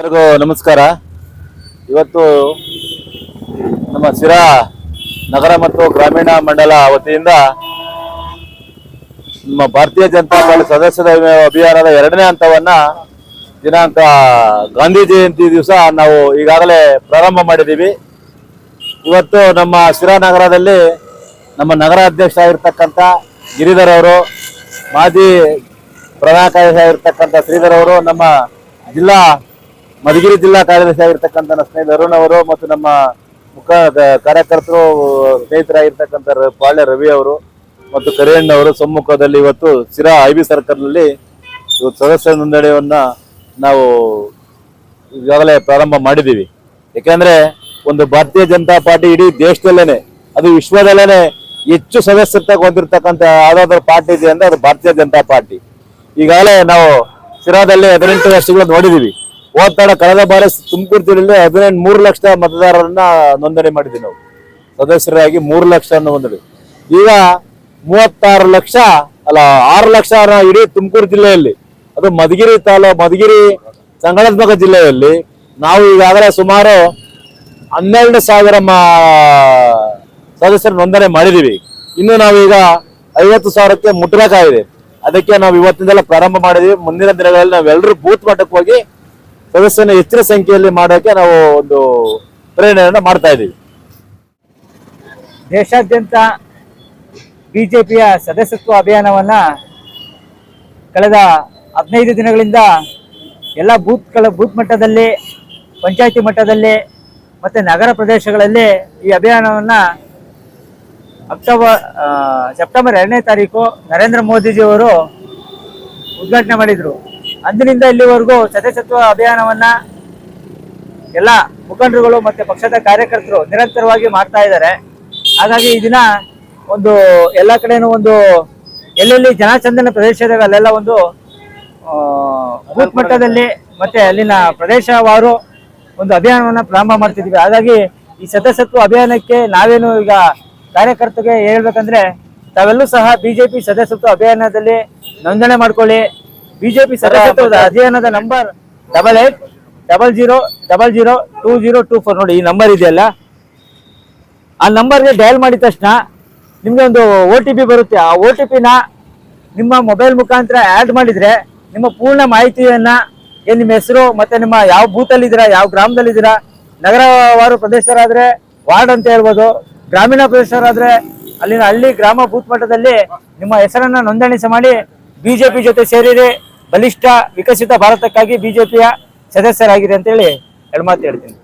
ಎಲ್ಲರಿಗೂ ನಮಸ್ಕಾರ. ಇವತ್ತು ನಮ್ಮ ಶಿರಾ ನಗರ ಮತ್ತು ಗ್ರಾಮೀಣ ಮಂಡಲ ವತಿಯಿಂದ ನಮ್ಮ ಭಾರತೀಯ ಜನತಾ ಪಾರ್ಟಿ ಸದಸ್ಯರ ಅಭಿಯಾನದ ಎರಡನೇ ಹಂತವನ್ನ ದಿನಾಂಕ ಗಾಂಧಿ ಜಯಂತಿ ದಿವಸ ನಾವು ಈಗಾಗಲೇ ಪ್ರಾರಂಭ ಮಾಡಿದ್ದೀವಿ. ಇವತ್ತು ನಮ್ಮ ಸಿರಾ ನಗರದಲ್ಲಿ ನಮ್ಮ ನಗರ ಅಧ್ಯಕ್ಷ ಆಗಿರ್ತಕ್ಕಂಥ ಗಿರಿಧರ್ ಅವರು, ಮಾಜಿ ಪ್ರಧಾನ ಕಾರ್ಯದರ್ಶಿ ಆಗಿರ್ತಕ್ಕಂಥ ಶ್ರೀಧರ್ ಅವರು ನಮ್ಮ ಜಿಲ್ಲಾ ಮಧುಗಿರಿ ಜಿಲ್ಲಾ ಕಾರ್ಯದರ್ಶಿ ಆಗಿರ್ತಕ್ಕಂಥ ನನ್ನ ಸ್ನೇಹಿತ ಅರುಣ್ ಅವರು ಮತ್ತು ನಮ್ಮ ಮುಖ ಕಾರ್ಯಕರ್ತರು ಸ್ನೇಹಿತರಾಗಿರ್ತಕ್ಕಂಥ ಪಾಳ್ಯ ರವಿ ಅವರು ಮತ್ತು ಕರಿಯಣ್ಣ ಅವರು ಸಮ್ಮುಖದಲ್ಲಿ ಇವತ್ತು ಸಿರಾ ಐ ಬಿ ಸರ್ಕಲ್ನಲ್ಲಿ ಇವತ್ತು ಸದಸ್ಯ ನೋಂದಣಿಯನ್ನ ನಾವು ಈಗಾಗಲೇ ಪ್ರಾರಂಭ ಮಾಡಿದ್ದೀವಿ. ಯಾಕೆಂದ್ರೆ ಒಂದು ಭಾರತೀಯ ಜನತಾ ಪಾರ್ಟಿ ಇಡೀ ದೇಶದಲ್ಲೇನೆ, ಅದು ವಿಶ್ವದಲ್ಲೇನೆ ಹೆಚ್ಚು ಸದಸ್ಯತ್ವ ಹೊಂದಿರತಕ್ಕಂಥ ಯಾವ್ದಾದ್ರು ಪಾರ್ಟಿ ಇದೆ ಅಂದರೆ ಅದು ಭಾರತೀಯ ಜನತಾ ಪಾರ್ಟಿ. ಈಗಾಗಲೇ ನಾವು ಸಿರಾದಲ್ಲಿ ಹದಿನೆಂಟು ವರ್ಷಗಳು ನೋಡಿದೀವಿ ಹೋದ ಕಳೆದ ಬಾರಿ ತುಮಕೂರು ಜಿಲ್ಲೆಯಲ್ಲಿ ಹದಿನೆಂಟು, ಮೂರು ಲಕ್ಷ ಮತದಾರರನ್ನ ನೋಂದಣಿ ಮಾಡಿದ್ವಿ ನಾವು. ಸದಸ್ಯರಾಗಿ ಮೂರು ಲಕ್ಷ ನೋಂದಣಿ ಈಗ ಮೂವತ್ತಾರು ಲಕ್ಷ, ಅಲ್ಲ, ಆರು ಲಕ್ಷ ಇಡೀ ತುಮಕೂರು ಜಿಲ್ಲೆಯಲ್ಲಿ, ಅದು ಮಧುಗಿರಿ ತಾಲೂ ಮಧುಗಿರಿ ಸಂಘಟನಾತ್ಮಕ ಜಿಲ್ಲೆಯಲ್ಲಿ ನಾವು ಈಗಾಗಲೇ ಸುಮಾರು ಹನ್ನೆರಡು ಸಾವಿರ ಸದಸ್ಯರು ನೋಂದಣಿ ಮಾಡಿದೀವಿ ಇನ್ನು ನಾವೀಗ ಐವತ್ತು ಸಾವಿರಕ್ಕೆ ಮುಟ್ಟಬೇಕಾಗಿದೆ ಅದಕ್ಕೆ ನಾವು ಇವತ್ತಿನಿಂದಲೇ ಪ್ರಾರಂಭ ಮಾಡಿದೀವಿ ಮುಂದಿನ ದಿನಗಳಲ್ಲಿ ನಾವೆಲ್ಲರೂ ಬೂತ್ ಮಟ್ಟಕ್ಕೆ ಹೋಗಿ ಸದಸ್ಯನ ಹೆಚ್ಚಿನ ಸಂಖ್ಯೆಯಲ್ಲಿ ಮಾಡೋಕೆ ನಾವು ಒಂದು ಪ್ರೇರಣೆಯನ್ನು ಮಾಡ್ತಾ ಇದ್ದೀವಿ. ದೇಶಾದ್ಯಂತ ಬಿಜೆಪಿಯ ಸದಸ್ಯತ್ವ ಅಭಿಯಾನವನ್ನ ಕಳೆದ ಹದಿನೈದು ದಿನಗಳಿಂದ ಎಲ್ಲ ಬೂತ್ಗಳ ಬೂತ್ ಮಟ್ಟದಲ್ಲಿ, ಪಂಚಾಯಿತಿ ಮಟ್ಟದಲ್ಲಿ ಮತ್ತು ನಗರ ಪ್ರದೇಶಗಳಲ್ಲಿ ಈ ಅಭಿಯಾನವನ್ನ ಅಕ್ಟೋಬರ್ ಸೆಪ್ಟೆಂಬರ್ ಎರಡನೇ ತಾರೀಕು ನರೇಂದ್ರ ಮೋದಿಜಿಯವರು ಉದ್ಘಾಟನೆ ಮಾಡಿದರು. ಅಂದಿನಿಂದ ಇಲ್ಲಿವರೆಗೂ ಸದಸ್ಯತ್ವ ಅಭಿಯಾನವನ್ನ ಎಲ್ಲ ಮುಖಂಡರುಗಳು ಮತ್ತೆ ಪಕ್ಷದ ಕಾರ್ಯಕರ್ತರು ನಿರಂತರವಾಗಿ ಮಾಡ್ತಾ ಇದ್ದಾರೆ. ಹಾಗಾಗಿ ಈ ದಿನ ಒಂದು ಎಲ್ಲ ಕಡೆನೂ ಒಂದು ಎಲ್ಲೆಲ್ಲಿ ಜನಚಂದನ ಪ್ರದೇಶದಾಗ ಅಲ್ಲೆಲ್ಲ ಒಂದು ಬೂತ್ ಮಟ್ಟದಲ್ಲಿ ಮತ್ತೆ ಅಲ್ಲಿನ ಪ್ರದೇಶವಾರು ಒಂದು ಅಭಿಯಾನವನ್ನ ಪ್ರಾರಂಭ ಮಾಡ್ತಿದ್ದೀವಿ. ಹಾಗಾಗಿ ಈ ಸದಸ್ಯತ್ವ ಅಭಿಯಾನಕ್ಕೆ ನಾವೇನು ಈಗ ಕಾರ್ಯಕರ್ತರಿಗೆ ಹೇಳ್ಬೇಕಂದ್ರೆ ತಾವೆಲ್ಲೂ ಸಹ ಬಿಜೆಪಿ ಸದಸ್ಯತ್ವ ಅಭಿಯಾನದಲ್ಲಿ ನೋಂದಣಿ ಮಾಡ್ಕೊಳ್ಳಿ. ಬಿಜೆಪಿ ಸದಸ್ಯತ್ವದ ಅಧ್ಯಯನದ number double eight double zero double zero two zero two four ನೋಡಿ ಈ ನಂಬರ್ ಇದೆಯಲ್ಲ? ಆ ನಂಬರ್ಗೆ ಡಯಲ್ ಮಾಡಿದ ತಕ್ಷಣ ನಿಮ್ಗೆ ಒಂದು ಒ ಟಿ ಪಿ ಬರುತ್ತೆ. ಆ ಒ ಟಿ ಪಿನ ನಿಮ್ಮ ಮೊಬೈಲ್ ಮುಖಾಂತರ ಆ್ಯಡ್ ಮಾಡಿದ್ರೆ ನಿಮ್ಮ ಪೂರ್ಣ ಮಾಹಿತಿಯನ್ನ ಏನು ನಿಮ್ಮ ಹೆಸರು ಮತ್ತೆ ನಿಮ್ಮ ಯಾವ ಬೂತಲ್ಲಿದ್ದೀರಾ ಯಾವ ಗ್ರಾಮದಲ್ಲಿದ್ದೀರಾ ನಗರವಾರು ಪ್ರದೇಶರಾದರೆ ವಾರ್ಡ್ ಅಂತ ಹೇಳ್ಬೋದು ಗ್ರಾಮೀಣ ಪ್ರದೇಶರಾದರೆ ಅಲ್ಲಿನ ಹಳ್ಳಿ ಗ್ರಾಮ ಬೂತ್ ಮಟ್ಟದಲ್ಲಿ ನಿಮ್ಮ ಹೆಸರನ್ನ ನೋಂದಣಿಸಿ ಮಾಡಿ ಬಿಜೆಪಿ ಜೊತೆ ಸೇರಿರಿ. ಬಲಿಷ್ಠ ವಿಕಸಿತ ಭಾರತಕ್ಕಾಗಿ ಬಿಜೆಪಿಯ ಅಂತ ಅಂತೇಳಿ ಎರಡು ಮಾತು ಹೇಳ್ತೀನಿ.